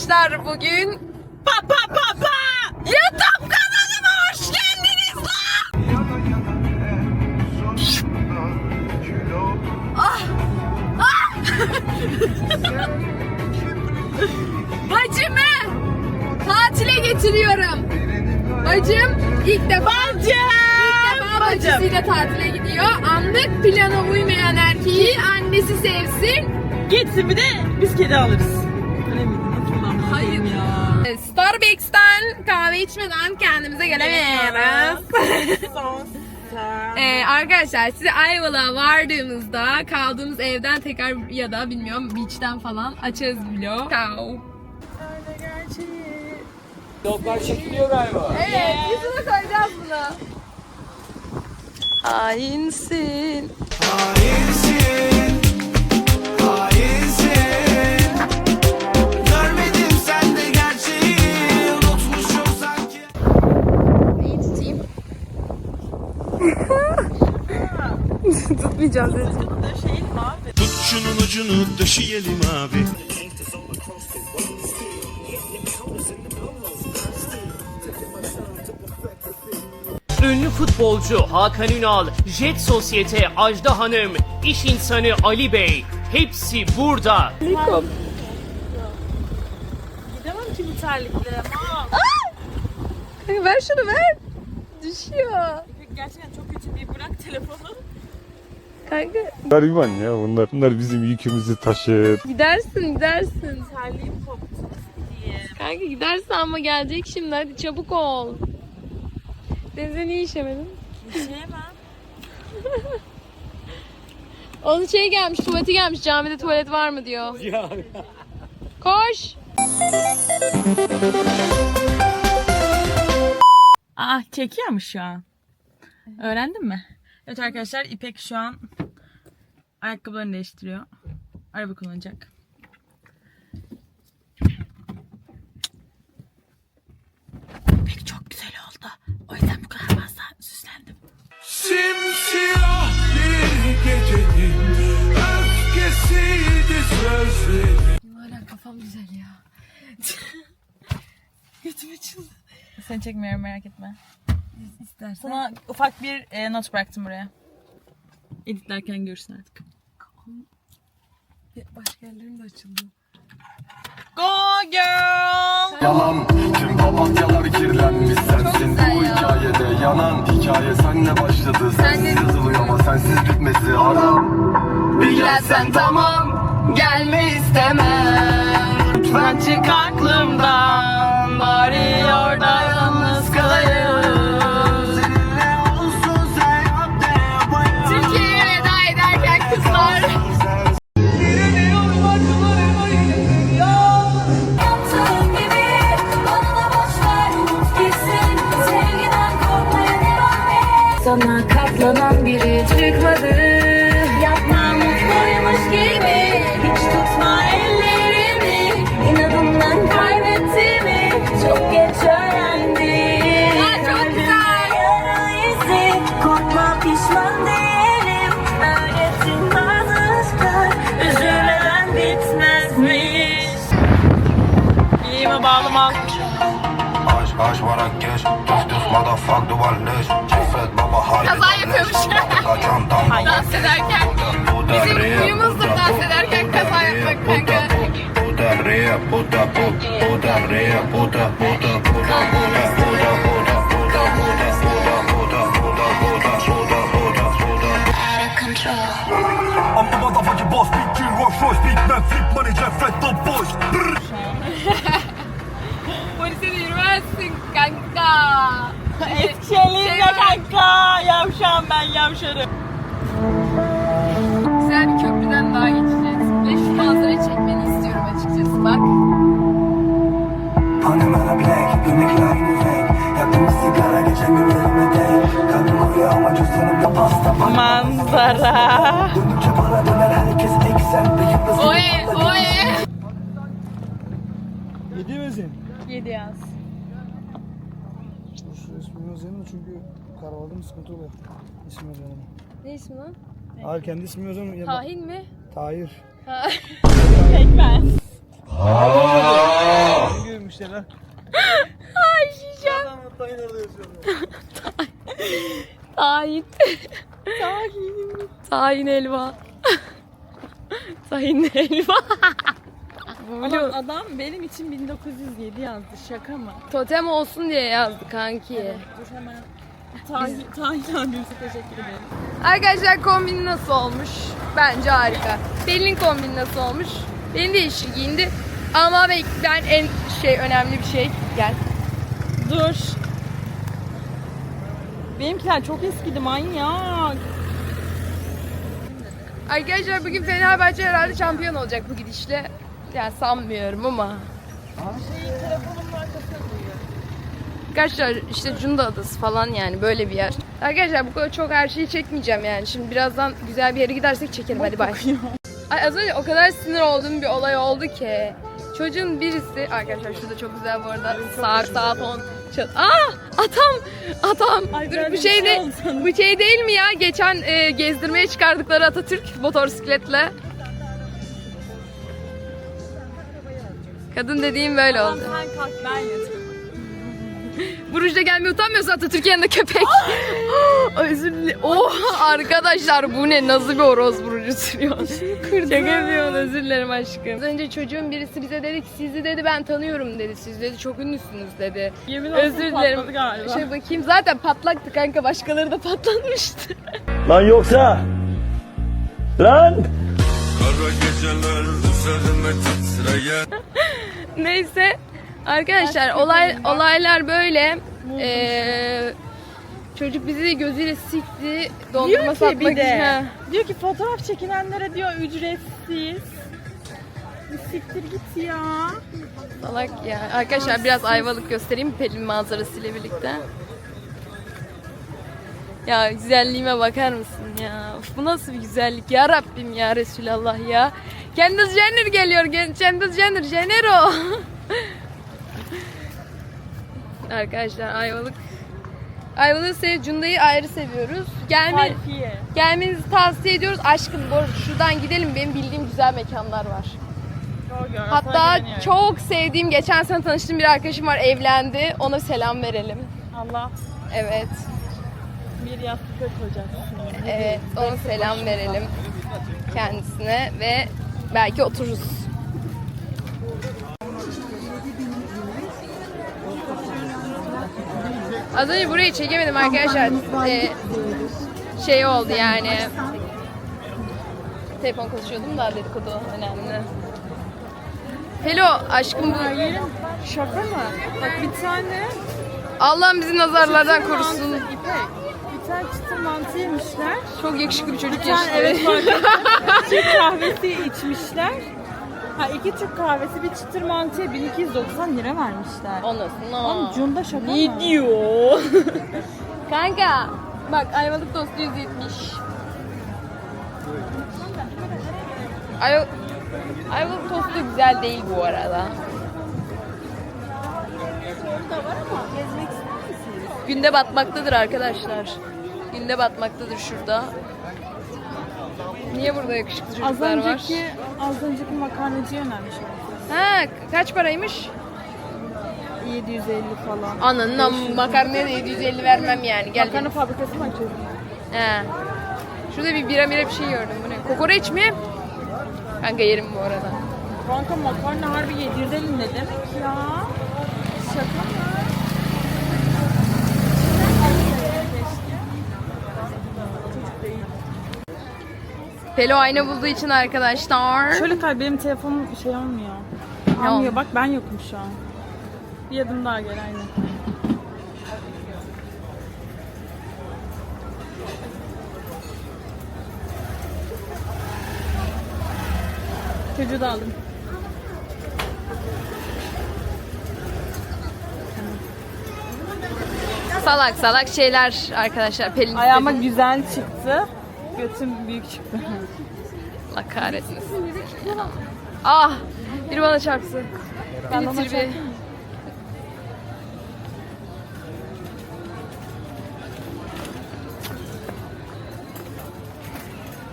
arkadaşlar bugün pa pa pa pa YouTube kanalıma hoş geldiniz lan. Ah, ah. Bacımı tatile getiriyorum. Bacım ilk defa ilk defa bacısıyla tatile gidiyor. Anlık plana uymayan erkeği annesi sevsin. Gitsin bir de biz kedi alırız. Hayır ya. Starbucks'tan kahve içmeden kendimize gelemiyoruz. Ee, arkadaşlar size Ayvalık'a vardığımızda kaldığımız evden tekrar ya da bilmiyorum beach'ten falan açarız vlog. Ciao. Vloglar çekiliyor galiba. Evet, yüzüne koyacağız bunu. Hainsin, Tutmayacağız dedi. Şey? Tut şunun ucunu döşeyelim abi Ünlü futbolcu Hakan Ünal, Jet Sosyete Ajda Hanım, iş insanı Ali Bey. Hepsi burada. Gidemem ki bu terlikle. Ver şunu ver. Düşüyor. gerçekten çok kötü bir bırak telefonu. Kanka Gariban ya bunlar. Bunlar bizim yükümüzü taşır. gidersin gidersin. Terliğim koptu diye. Kanka gidersin ama gelecek şimdi hadi çabuk ol. Denize niye işemedin? Yiyemem. Onun şey gelmiş tuvaleti gelmiş camide tuvalet var mı diyor. Koş. Ah çekiyor mu şu an? Öğrendin mi? Evet arkadaşlar İpek şu an ayakkabılarını değiştiriyor. Araba kullanacak. İpek çok güzel oldu. O yüzden bu kadar fazla süslendim. Simsiyah bir gecenin Öfkesiydi sözleri Hala kafam güzel ya. Götüm açıldı. Seni çekmiyorum merak etme. İstersen. Sana ufak bir e, not bıraktım buraya. Editlerken görürsün artık. Başka yerlerim de açıldı. Go girl! Yalan Tüm papatyalar kirlenmiş sensin Bu ya. hikayede yanan Hikaye senle başladı Sensiz yazılıyor ama sensiz bitmesi haram Bir gelsen tamam Gelme istemem. Lütfen çık aklımdan Bari orada Motherfuck duvarless Çifret baba haydi Kaza yapıyormuş Dans ederken Bizim huyumuzdur dans ederken kaza yapmak kanka Puta rea puta puta Puta rea puta puta Puta puta puta puta Puta puta puta puta Puta puta puta puta Puta Out of control I'm the motherfucking boss Big G Rolls Royce Big man flip money Jeffrey Top Boys Polise de yürümezsin kanka. Eskişehir'de kanka. Yavşam ben yavşarım. Güzel bir köprüden daha geçeceğiz. Ve şu manzarayı çekmeni istiyorum açıkçası bak. Panamera Black, yemekler renk Yaktım bir sigara geçen günlerime denk Kalbim uyuyor ama cüzdanımda pasta Manzara. Döndükçe para döner herkes eksen. Bir yıldız Oye oye. Yedi yaz koymuyoruz çünkü karavalda mı sıkıntı oluyor. İsim yazıyor Ne ismi lan? ona. Hayır kendi ismi yazıyor ama. ya- Tahin mi? Tahir. Ha. Pekmez. Görmüşler lan. Ay şişe. Adamla tayin alıyorsun. Tahin. Tahin. Tahin elva. Tahin elva helva. Adam, adam benim için 1907 yazdı. Şaka mı? Totem olsun diye yazdı kanki. Dur hemen. Tahin, Tahin abimize teşekkür ederim. Arkadaşlar kombin nasıl olmuş? Bence harika. Pelin kombin nasıl olmuş? Pelin de yeşil giyindi. Ama ben en şey önemli bir şey. Gel. Dur. Benimkiler çok eskidi manyak. Arkadaşlar bugün Fenerbahçe herhalde şampiyon olacak bu gidişle. Yani sanmıyorum ama. Arkadaşlar işte Cunda Adası falan yani böyle bir yer. Arkadaşlar bu kadar çok her şeyi çekmeyeceğim yani. Şimdi birazdan güzel bir yere gidersek çekerim hadi bay. Ay az önce o kadar sinir olduğum bir olay oldu ki. Çocuğun birisi, arkadaşlar şurada çok güzel bu arada saat saat 10 çal. Aa atam atam. Ay, Dur, bu bir şey şey de sandım. bu şey değil mi ya? Geçen e, gezdirmeye çıkardıkları Atatürk motosikletle. Kadın dediğim böyle oldu. Sen kalk ben yatıyorum. Buruç'ta gelmeye utanmıyorsa Atatürk'ün yanında köpek. Ay, Özür dilerim. Oha arkadaşlar bu ne? Nasıl bir horoz Buruç'u sürüyor? Şaka yapıyorum özür dilerim aşkım. Az önce çocuğun birisi bize dedi ki sizi dedi ben tanıyorum dedi. Siz dedi çok ünlüsünüz dedi. Yemin olsun Özür dilerim. patladı galiba. Şey bakayım zaten patlaktı kanka başkaları da patlamıştı. Lan yoksa lan Kara geceler üzerime titreyen Neyse arkadaşlar olay olaylar böyle. Ee, çocuk bizi gözüyle sikti. Dondurma Diyor ki satmak bir için. Diyor ki fotoğraf çekilenlere diyor ücretsiz. Bir siktir git ya. Salak ya. Arkadaşlar biraz ayvalık göstereyim Pelin manzarasıyla birlikte. Ya güzelliğime bakar mısın ya? Of, bu nasıl bir güzellik ya Rabbim ya Resulallah ya. Kendall Jenner geliyor. Kendall Jenner. Jenner o. Arkadaşlar Ayvalık. Ayvalık'ı sev, Cunda'yı ayrı seviyoruz. Gelme, gelmenizi tavsiye ediyoruz. Aşkım bu arada şuradan gidelim. Benim bildiğim güzel mekanlar var. Doğru Hatta güveniyorum. çok sevdiğim, geçen sene tanıştığım bir arkadaşım var, evlendi. Ona selam verelim. Allah Evet, bir yastıkta koyacaksın. evet. Ona selam verelim kendisine ve belki otururuz. Az önce burayı çekemedim arkadaşlar. Ee, şey oldu yani. Telefon konuşuyordum da dedikodu önemli. Hello aşkım bu şaka mı? Bak bir tane Allah'ım bizi nazarlardan korusun. İpek. Tane çıtır mantı yemişler. Çok yakışıklı bir çocuk geçti. evet. Türk kahvesi içmişler. Ha iki Türk kahvesi bir çıtır mantıya 1290 lira vermişler. Oğlum Cunda şaka mı? Ne diyor? Kanka bak ayvalık tostu 170. Ay ayvalık tostu güzel değil bu arada. Günde batmaktadır arkadaşlar. Günde batmaktadır şurada. Niye burada yakışıklı Az çocuklar var? önceki, az önceki makarnacıya önermiş. Ha, kaç paraymış? 750 falan. Ananın am- makarnaya da 750 vermem yani. Gel. Makarna fabrikası mı açıyorsun? He. Şurada bir bira bira bir şey gördüm. Bu ne? Kokoreç mi? Kanka yerim bu arada. Kanka makarna harbi 750 ne demek ya? Şaka mı? Pelo ayna bulduğu için arkadaşlar. Şöyle kay benim telefonum şey olmuyor. Almıyor bak ben yokum şu an. Bir adım daha gel aynen. Çocuğu da aldım. Salak salak şeyler arkadaşlar. Pelin Ayağıma güzel çıktı. Götüm büyük çıktı. Allah kahretmesin. Ah! Biri bana çarpsın. Ben tribi. çarpayım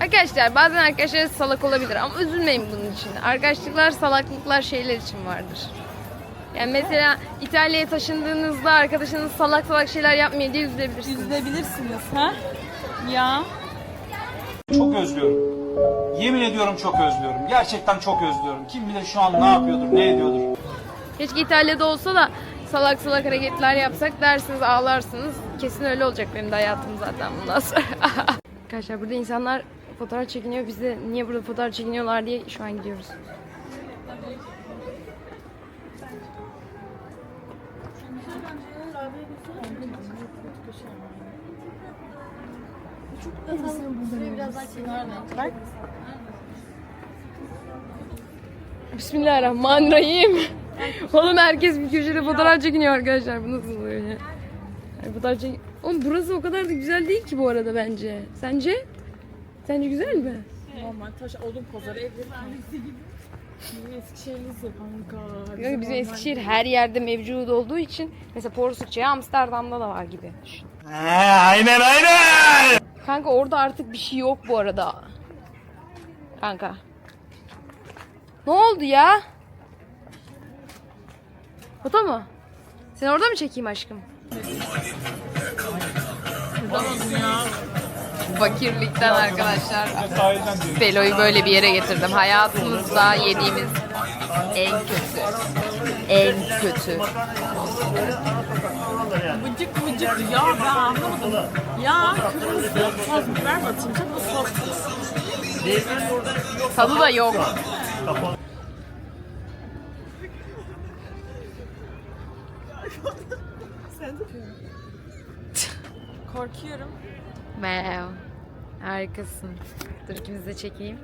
Arkadaşlar bazen arkadaşlar salak olabilir ama üzülmeyin bunun için. Arkadaşlıklar salaklıklar şeyler için vardır. Yani mesela İtalya'ya taşındığınızda arkadaşınız salak salak şeyler yapmıyor diye üzülebilirsiniz. İzleyebilirsiniz ha? Ya. Çok özlüyorum. Yemin ediyorum çok özlüyorum. Gerçekten çok özlüyorum. Kim bilir şu an ne yapıyordur, ne ediyordur. Keşke İtalya'da olsa da salak salak hareketler yapsak dersiniz ağlarsınız. Kesin öyle olacak benim de hayatım zaten bundan sonra. Arkadaşlar burada insanlar fotoğraf çekiniyor. Biz de niye burada fotoğraf çekiniyorlar diye şu an gidiyoruz. Bismillahirrahmanirrahim. Oğlum herkes bir köşede fotoğraf çekiniyor arkadaşlar. Bu nasıl oluyor ya? Ay, fotoğraf çek... Oğlum burası o kadar da güzel değil ki bu arada bence. Sence? Sence güzel mi? Normal taş odun pazarı evleri tanesi gibi. Bizim Eskişehir'liyiz ya kanka. Yok, bizim Eskişehir her yerde mevcut olduğu için mesela Porsukça'ya Amsterdam'da da var gibi. düşün. aynen aynen. Kanka orada artık bir şey yok bu arada. Kanka. Ne oldu ya? Foto mu? Sen orada mı çekeyim aşkım? Fakirlikten arkadaşlar. Belo'yu böyle bir yere getirdim. Hayatımızda yediğimiz en kötü. En kötü. Vıcık vıcık ya ben anlamadım. Ya kırmızı toz biber batınca bu sos. Tadı da yok. Korkuyorum. Wow. Harikasın. Dur ikimiz de çekeyim.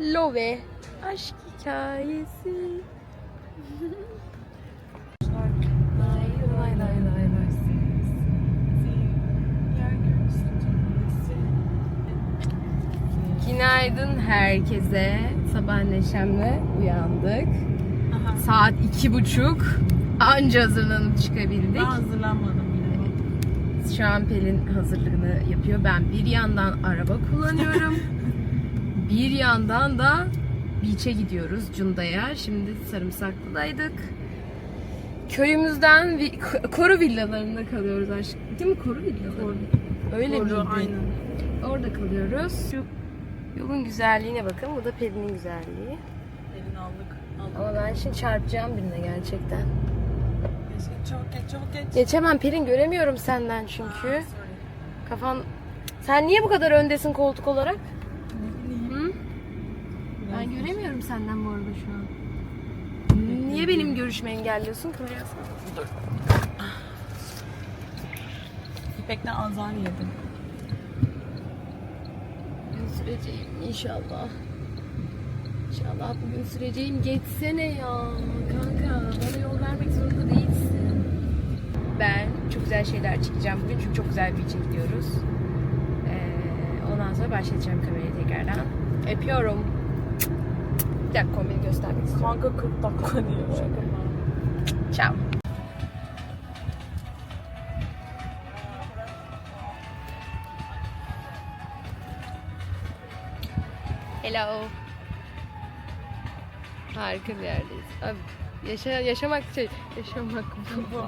Love. Aşk hikayesi. Lay lay lay lay lay. Günaydın herkese. Sabah neşemle uyandık. Saat iki buçuk. Anca hazırlanıp çıkabildik. Ben hazırlanmadım. Şu an Pelin hazırlığını yapıyor. Ben bir yandan araba kullanıyorum. bir yandan da beach'e gidiyoruz Cunda'ya. Şimdi Sarımsaklı'daydık. Köyümüzden vi- Koru villalarında kalıyoruz aşkım. Değil mi Koru villaları? Öyle Doğru, miydi? aynen. Orada kalıyoruz. Şu yolun güzelliğine bakın. Bu da Pelin'in güzelliği. Elini aldık. aldık. Ama ben şimdi çarpacağım birine gerçekten. Geç, çabuk geç çabuk geç. Geçemem Pelin göremiyorum senden çünkü. Kafan... Sen niye bu kadar öndesin koltuk olarak? Ben göremiyorum senden bu arada şu an. Niye benim görüşümü engelliyorsun? Kameraya alsana. İpek'ten azar yedim. Bugün süreceğim inşallah. İnşallah bugün süreceğim. Geçsene ya. Kanka bana yol vermek zorunda değilsin. Ben çok güzel şeyler çekeceğim bugün çünkü çok güzel bir içe gidiyoruz. Ee, ondan sonra başlayacağım kamerayı tekrardan. Öpüyorum. Bir dakika kombini göstermek istiyorum. Kanka 40 dakika diyor. Ciao. Hello. Harika bir yerdeyiz. Abi, yaşa, yaşamak şey, yaşamak bu.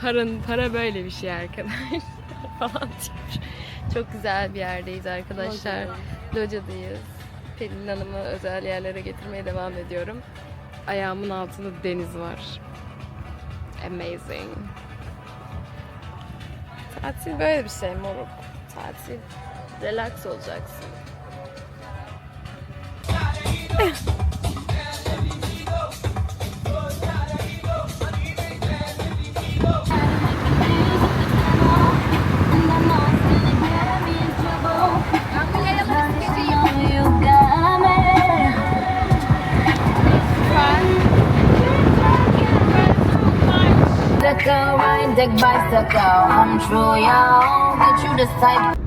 Paran, para böyle bir şey arkadaşlar falan diyor. Çok güzel bir yerdeyiz arkadaşlar. Loca'dayız. Pelin Hanım'ı özel yerlere getirmeye devam ediyorum. Ayağımın altında deniz var. Amazing. Tatil böyle bir şey moruk. Tatil. Relax olacaksın. Deck bicycle. I'm true, y'all. Get you this type.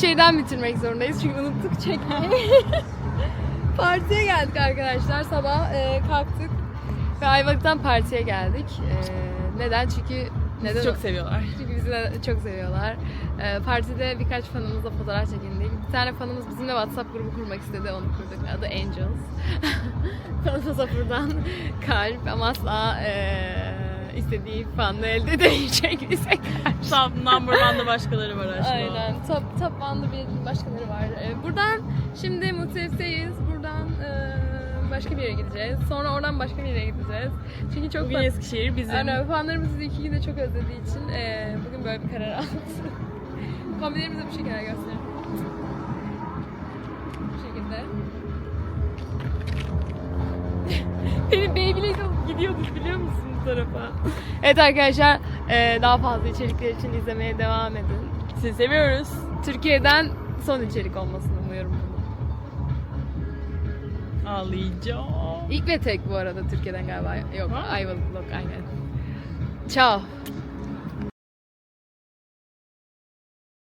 Eskişehir'den bitirmek zorundayız çünkü unuttuk çekmeyi. partiye geldik arkadaşlar. Sabah e, kalktık ve Ayvalık'tan partiye geldik. E, neden? Çünkü neden? Bizi çok seviyorlar. Çünkü bizi de çok seviyorlar. E, partide birkaç fanımızla fotoğraf çekindik. Bir tane fanımız bizimle WhatsApp grubu kurmak istedi. Onu kurduk. Adı Angels. Fanımıza buradan kalp ama asla e, istediği fanı elde edemeyecek bize karşı. Top number one'da başkaları var aşkım. Aynen. Top, top bandı bir başkaları var. Ee, buradan şimdi Mutsef'teyiz. Buradan e, başka bir yere gideceğiz. Sonra oradan başka bir yere gideceğiz. Çünkü çok Bugün fan- Eskişehir bizim. Aynen, fanlarımız iki günde çok özlediği için e, bugün böyle bir karar aldık. Kombilerimizi bu şekilde göstereyim. Bu şekilde. Benim Beyblade alıp gidiyorduk biliyor musun bu tarafa? evet arkadaşlar e, daha fazla içerikler için izlemeye devam edin. Sizi seviyoruz. Türkiye'den son içerik olmasını umuyorum bunu. Ağlayacağım. İlk ve tek bu arada Türkiye'den galiba. Yok Ha? Ayvalık Vlog aynen. Ciao.